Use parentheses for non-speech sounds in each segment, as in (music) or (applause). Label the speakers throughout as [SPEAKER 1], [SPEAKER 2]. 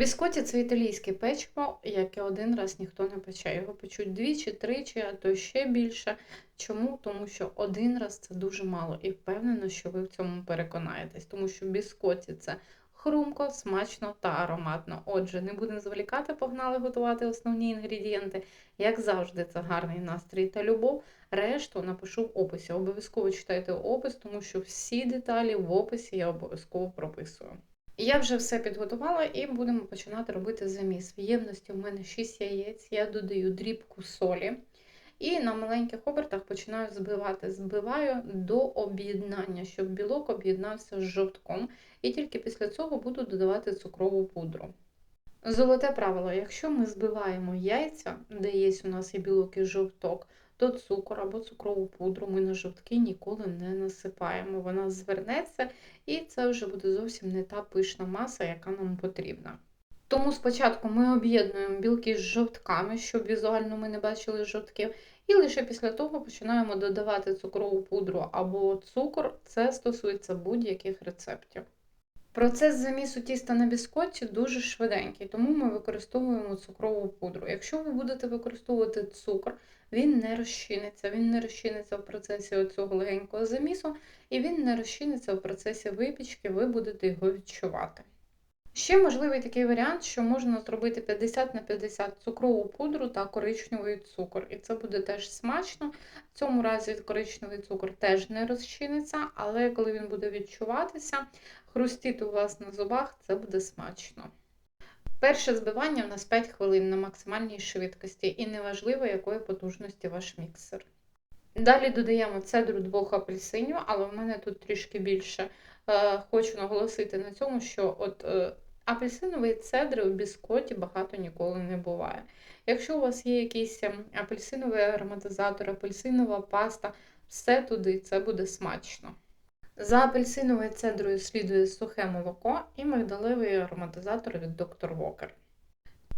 [SPEAKER 1] Біскоті це італійське печиво, яке один раз ніхто не пече. Його печуть двічі, тричі, а то ще більше. Чому? Тому що один раз це дуже мало. І впевнено, що ви в цьому переконаєтесь, тому що біскоті це хрумко, смачно та ароматно. Отже, не будемо зволікати, погнали готувати основні інгредієнти. Як завжди, це гарний настрій та любов. Решту напишу в описі. Обов'язково читайте опис, тому що всі деталі в описі я обов'язково прописую. Я вже все підготувала і будемо починати робити заміс. В ємності у мене 6 яєць, я додаю дрібку солі і на маленьких обертах починаю збивати. Збиваю до об'єднання, щоб білок об'єднався з жовтком. І тільки після цього буду додавати цукрову пудру. Золоте правило: якщо ми збиваємо яйця, де є у нас і білок і жовток, то цукор або цукрову пудру ми на жовтки ніколи не насипаємо. Вона звернеться, і це вже буде зовсім не та пишна маса, яка нам потрібна. Тому спочатку ми об'єднуємо білки з жовтками, щоб візуально ми не бачили жовтків, і лише після того починаємо додавати цукрову пудру або цукор. Це стосується будь-яких рецептів. Процес замісу тіста на біскотті дуже швиденький, тому ми використовуємо цукрову пудру. Якщо ви будете використовувати цукор, він не розчиниться. Він не розчиниться в процесі цього легенького замісу, і він не розчиниться в процесі випічки, ви будете його відчувати. Ще можливий такий варіант, що можна зробити 50 на 50 цукрову пудру та коричневий цукор. І це буде теж смачно. В цьому разі коричневий цукор теж не розчиниться, але коли він буде відчуватися, хрустіти у вас на зубах, це буде смачно. Перше збивання в нас 5 хвилин на максимальній швидкості, і неважливо, якої потужності ваш міксер. Далі додаємо цедру двох апельсинів, але в мене тут трішки більше. Е, хочу наголосити на цьому, що от е, апельсинової цедри у біскоті багато ніколи не буває. Якщо у вас є якийсь ем, апельсиновий ароматизатор, апельсинова паста, все туди це буде смачно. За апельсиновою цедрою слідує сухе молоко і мигдалевий ароматизатор від Dr. Walker.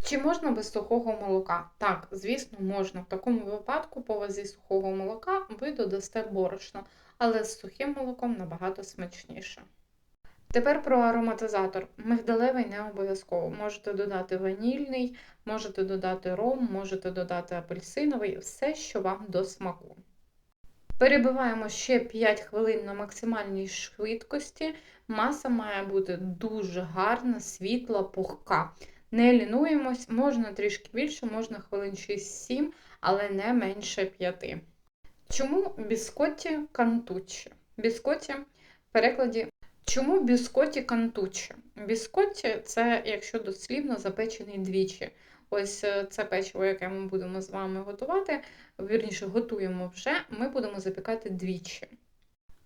[SPEAKER 1] Чи можна без сухого молока? Так, звісно, можна. В такому випадку по вазі сухого молока ви додасте борошно, але з сухим молоком набагато смачніше. Тепер про ароматизатор. Мигдалевий не обов'язково. Можете додати ванільний, можете додати ром, можете додати апельсиновий, все, що вам до смаку. Перебиваємо ще 5 хвилин на максимальній швидкості. Маса має бути дуже гарна, світла, пухка. Не лінуємось, можна трішки більше, можна хвилин 6-7, але не менше 5. Чому біскотті кантучі? Біскотті в перекладі. Чому біскотті кантучі? Біскотті це, якщо дослівно, запечений двічі. Ось е, це печиво, яке ми будемо з вами готувати, вірніше, готуємо вже, ми будемо запікати двічі.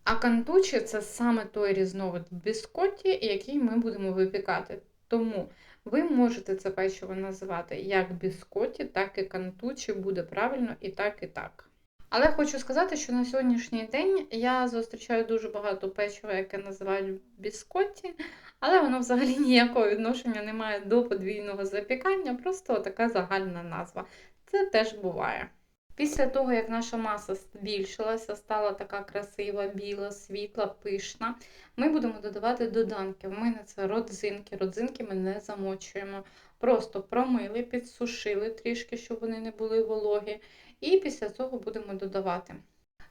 [SPEAKER 1] А кантучі це саме той різновид біскотті, який ми будемо випікати. Тому ви можете це печиво називати як біскотті, так і кантучі, буде правильно і так, і так. Але хочу сказати, що на сьогоднішній день я зустрічаю дуже багато печива, яке називають біскотті, але воно взагалі (laughs) ніякого відношення не має до подвійного запікання, просто така загальна назва. Це теж буває. Після того, як наша маса збільшилася, стала така красива, біла, світла, пишна, ми будемо додавати доданки. В мене це родзинки. Родзинки ми не замочуємо. Просто промили, підсушили трішки, щоб вони не були вологі. І після цього будемо додавати.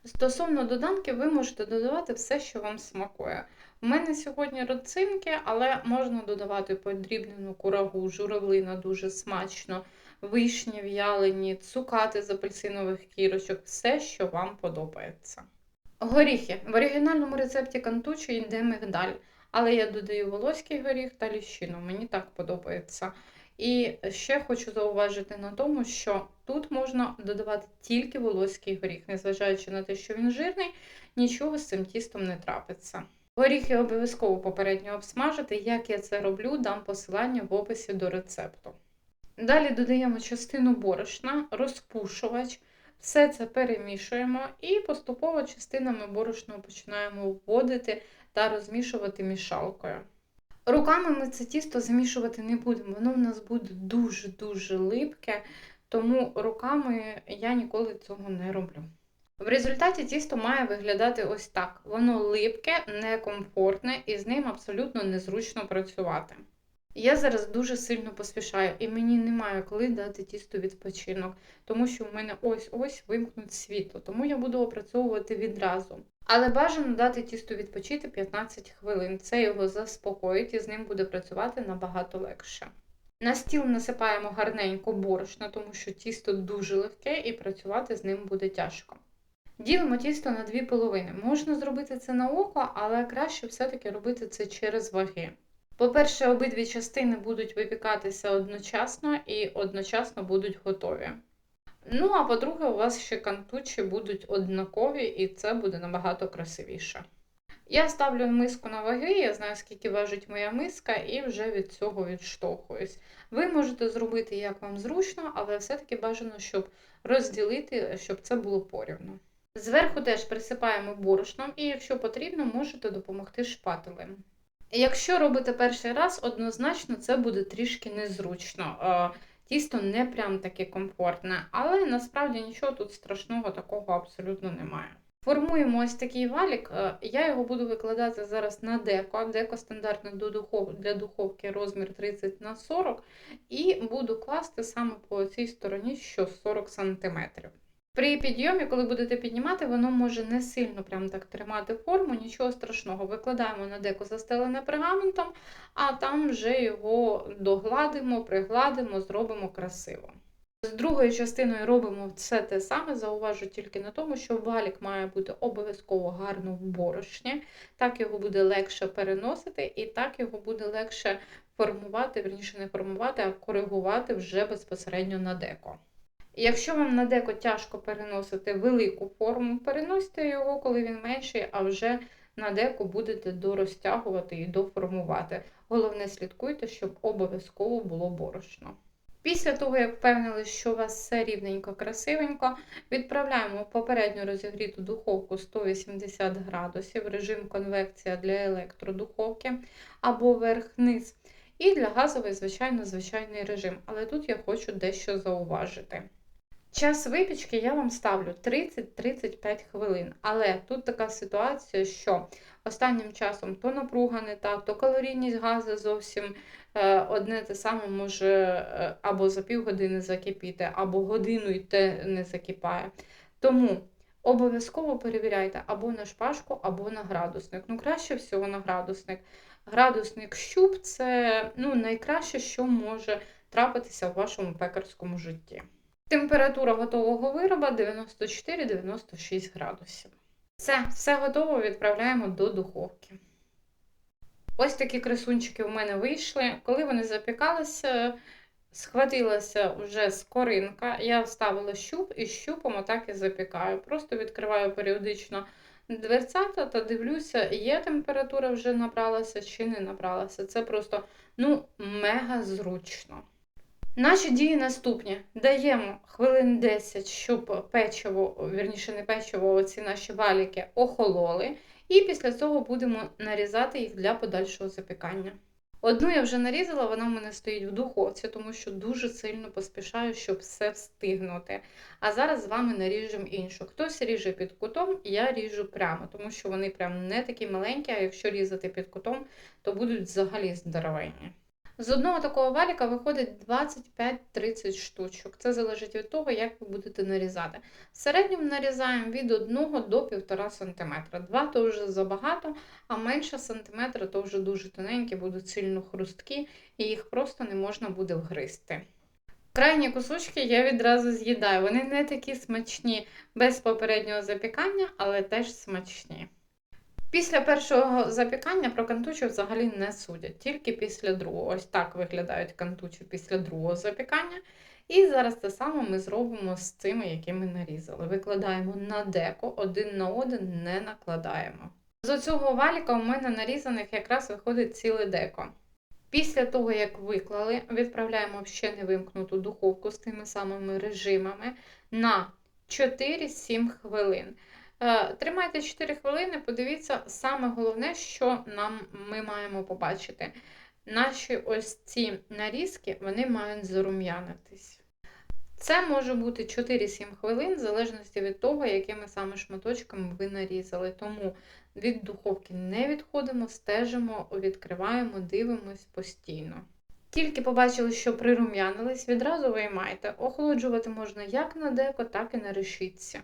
[SPEAKER 1] Стосовно доданки, ви можете додавати все, що вам смакує. У мене сьогодні родзинки, але можна додавати подрібнену курагу, журавлина дуже смачно, вишні, в'ялені, цукати з апельсинових кірочок, все, що вам подобається. Горіхи. В оригінальному рецепті кантучі йде мигдаль, але я додаю волоський горіх та ліщину, мені так подобається. І ще хочу зауважити на тому, що тут можна додавати тільки волоський горіх, незважаючи на те, що він жирний, нічого з цим тістом не трапиться. Горіхи обов'язково попередньо обсмажити, як я це роблю, дам посилання в описі до рецепту. Далі додаємо частину борошна, розпушувач, все це перемішуємо і поступово частинами борошна починаємо вводити та розмішувати мішалкою. Руками ми це тісто замішувати не будемо, воно в нас буде дуже-дуже липке, тому руками я ніколи цього не роблю. В результаті тісто має виглядати ось так. Воно липке, некомфортне і з ним абсолютно незручно працювати. Я зараз дуже сильно поспішаю, і мені немає коли дати тісту відпочинок, тому що в мене ось-ось вимкнуть світло, тому я буду опрацьовувати відразу. Але бажано дати тісту відпочити 15 хвилин. Це його заспокоїть і з ним буде працювати набагато легше. На стіл насипаємо гарненько борошна, тому що тісто дуже легке і працювати з ним буде тяжко. Ділимо тісто на дві половини. Можна зробити це на око, але краще все-таки робити це через ваги. По-перше, обидві частини будуть випікатися одночасно і одночасно будуть готові. Ну, а по-друге, у вас ще кантучі будуть однакові, і це буде набагато красивіше. Я ставлю миску на ваги, я знаю, скільки важить моя миска, і вже від цього відштовхуюсь. Ви можете зробити як вам зручно, але все-таки бажано, щоб розділити, щоб це було порівно. Зверху теж присипаємо борошном, і якщо потрібно, можете допомогти шпателем. Якщо робите перший раз, однозначно це буде трішки незручно. Е, Тісто не прям таке комфортне, але насправді нічого тут страшного такого абсолютно немає. Формуємо ось такий валік. Е, Я його буду викладати зараз на деко. Деко стандартно для духовки розмір 30 на 40 і буду класти саме по цій стороні, що 40 см. При підйомі, коли будете піднімати, воно може не сильно прям так тримати форму, нічого страшного. Викладаємо на деко застелене пергаментом, а там вже його догладимо, пригладимо, зробимо красиво. З другою частиною робимо все те саме, зауважу тільки на тому, що валік має бути обов'язково гарно в борошні, так його буде легше переносити, і так його буде легше формувати, верніше не формувати, а коригувати вже безпосередньо на деко. Якщо вам на деко тяжко переносити велику форму, переносьте його, коли він менший, а вже на деко будете дорозтягувати і доформувати. Головне, слідкуйте, щоб обов'язково було борошно. Після того, як впевнили, що у вас все рівненько, красивенько, відправляємо в попередньо розігріту духовку 180 градусів, режим конвекція для електродуховки або верх-низ. І для газової, звичайно, звичайний режим. Але тут я хочу дещо зауважити. Час випічки я вам ставлю 30-35 хвилин. Але тут така ситуація, що останнім часом то напруга не та, то калорійність газу зовсім е, одне те саме може е, або за півгодини закипіти, або годину й те не закипає. Тому обов'язково перевіряйте або на шпажку, або на градусник. Ну, краще всього на градусник. Градусник щуп це ну, найкраще, що може трапитися в вашому пекарському житті. Температура готового вироба 94-96 градусів. Все, все готово, відправляємо до духовки. Ось такі красунчики у мене вийшли. Коли вони запікалися, схватилася вже скоринка, я вставила щуп і щупом отак і запікаю. Просто відкриваю періодично дверцята та дивлюся, є температура вже набралася чи не набралася. Це просто ну, мега зручно. Наші дії наступні. Даємо хвилин 10, щоб печиво, вірніше не печиво, оці наші валіки охололи. І після цього будемо нарізати їх для подальшого запікання. Одну я вже нарізала, вона в мене стоїть в духовці, тому що дуже сильно поспішаю, щоб все встигнути. А зараз з вами наріжемо іншу. Хтось ріже під кутом, я ріжу прямо, тому що вони прям не такі маленькі, а якщо різати під кутом, то будуть взагалі здоровенні. З одного такого валіка виходить 25-30 штучок. Це залежить від того, як ви будете нарізати. В середньому нарізаємо від 1 до 1,5 см. 2 то вже забагато, а менше сантиметра то вже дуже тоненькі, будуть сильно хрусткі, і їх просто не можна буде вгризти. Крайні кусочки я відразу з'їдаю. Вони не такі смачні без попереднього запікання, але теж смачні. Після першого запікання про кантучу взагалі не судять, тільки після другого. Ось так виглядають кантучі після другого запікання. І зараз те саме ми зробимо з цими, які ми нарізали. Викладаємо на деко, один на один не накладаємо. З цього валіка у мене нарізаних якраз виходить ціле деко. Після того, як виклали, відправляємо в ще не вимкнуту духовку з тими самими режимами на 4-7 хвилин. Е, тримайте 4 хвилини, подивіться, саме головне, що нам ми маємо побачити. Наші ось ці нарізки вони мають зарум'янитись. Це може бути 4-7 хвилин, в залежності від того, якими саме шматочками ви нарізали. Тому від духовки не відходимо, стежимо, відкриваємо, дивимось постійно. Тільки побачили, що прирум'янились, відразу виймайте. Охолоджувати можна як на деко, так і на решітці.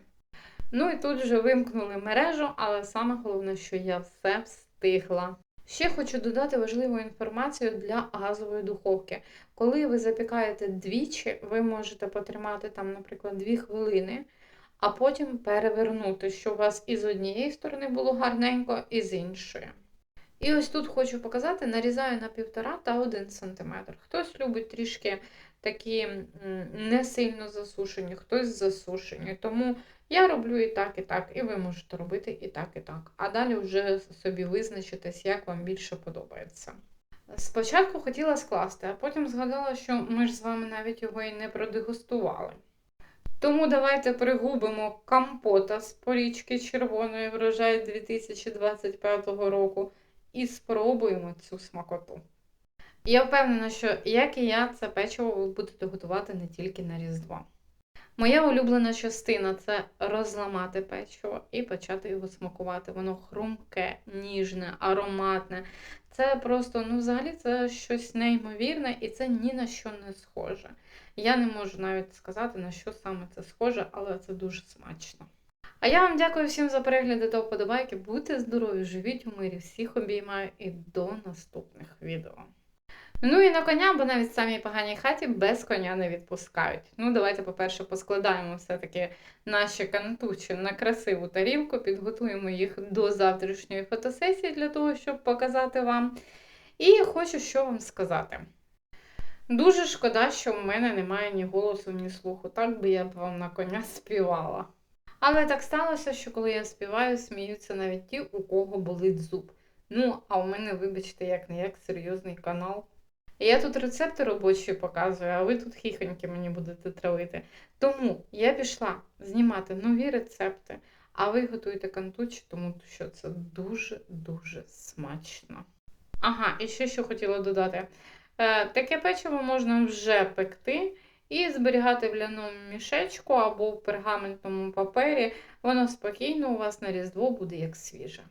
[SPEAKER 1] Ну і тут вже вимкнули мережу, але саме головне, що я все встигла. Ще хочу додати важливу інформацію для газової духовки. Коли ви запікаєте двічі, ви можете потримати там, наприклад, 2 хвилини, а потім перевернути, щоб у вас і з однієї сторони було гарненько, і з іншої. І ось тут хочу показати, нарізаю на 1,5 та 1 см. Хтось любить трішки такі не сильно засушені, хтось засушені. Тому я роблю і так, і так, і ви можете робити і так, і так. А далі вже собі визначитесь, як вам більше подобається. Спочатку хотіла скласти, а потім згадала, що ми ж з вами навіть його і не продегустували. Тому давайте пригубимо компота з порічки червоної врожай 2025 року і спробуємо цю смакоту. Я впевнена, що, як і я, це печиво ви будете готувати не тільки на Різдво. Моя улюблена частина це розламати печиво і почати його смакувати. Воно хрумке, ніжне, ароматне. Це просто, ну, взагалі, це щось неймовірне і це ні на що не схоже. Я не можу навіть сказати, на що саме це схоже, але це дуже смачно. А я вам дякую всім за перегляди та вподобайки. Будьте здорові, живіть у мирі, всіх обіймаю і до наступних відео. Ну і на коня, бо навіть в самій поганій хаті без коня не відпускають. Ну, давайте, по-перше, поскладаємо все-таки наші кантучі на красиву тарілку, підготуємо їх до завтрашньої фотосесії для того, щоб показати вам. І хочу що вам сказати. Дуже шкода, що в мене немає ні голосу, ні слуху. Так би я б вам на коня співала. Але так сталося, що коли я співаю, сміються навіть ті, у кого болить зуб. Ну, а у мене, вибачте, як не як серйозний канал. Я тут рецепти робочі показую, а ви тут хіхоньки мені будете травити. Тому я пішла знімати нові рецепти, а ви готуєте кантучі, тому що це дуже-дуже смачно. Ага, і ще що хотіла додати. Е, таке печиво можна вже пекти і зберігати в ляному мішечку або в пергаментному папері. Воно спокійно у вас на різдво буде як свіже.